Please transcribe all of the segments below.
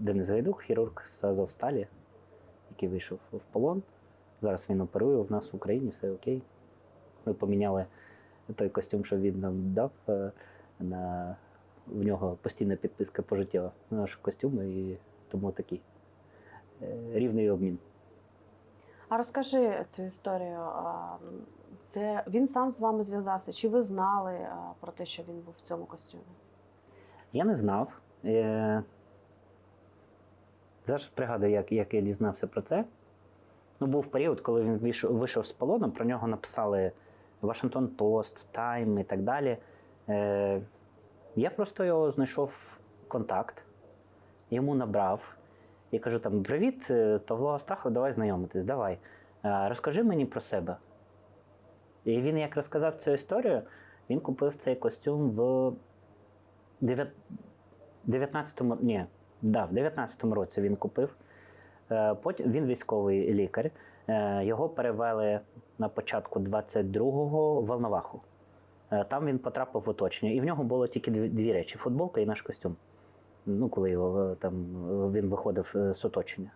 Денис Гайдук, хірург з Азовсталі, який вийшов в полон. Зараз він оперує в нас в Україні, все окей. Ми поміняли той костюм, що він нам дав. е, На... В нього постійна підписка пожиттєва на наш костюм, і тому такий е, рівний обмін. А розкажи цю історію. Це він сам з вами зв'язався? Чи ви знали про те, що він був в цьому костюмі? Я не знав. Зараз пригадую, як, як я дізнався про це. Ну, був період, коли він вийшов, вийшов з полону, про нього написали Вашингтон Пост, Тайм і так далі. Е... Я просто його знайшов контакт, йому набрав. І кажу там: Привіт, е, Павло Астахов, давай знайомитись, давай. Е, Розкажи мені про себе. І він, як розказав цю історію, він купив цей костюм в 19-му, ні, да, в 19-му році він купив. Е, Потім він військовий лікар. Е, Його перевели на початку 22-го в Волноваху. Е, Там він потрапив в оточення, і в нього було тільки дві, речі: футболка і наш костюм. Ну, коли його там він виходив з оточення.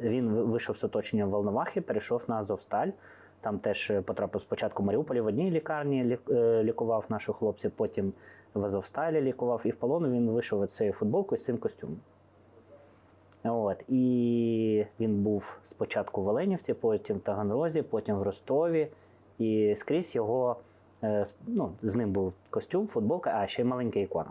Він вийшов з оточення в Волновахи, перейшов на Азовсталь. Там теж е, потрапив спочатку в Маріуполі в одній лікарні е, лікував наших хлопців, потім в Азовсталі лікував, і в полону він вийшов цією футболкою з цим костюмом. От. І він був спочатку в Оленівці, потім в Таганрозі, потім в Ростові. І скрізь його, е, ну, з ним був костюм, футболка, а ще й маленька ікона.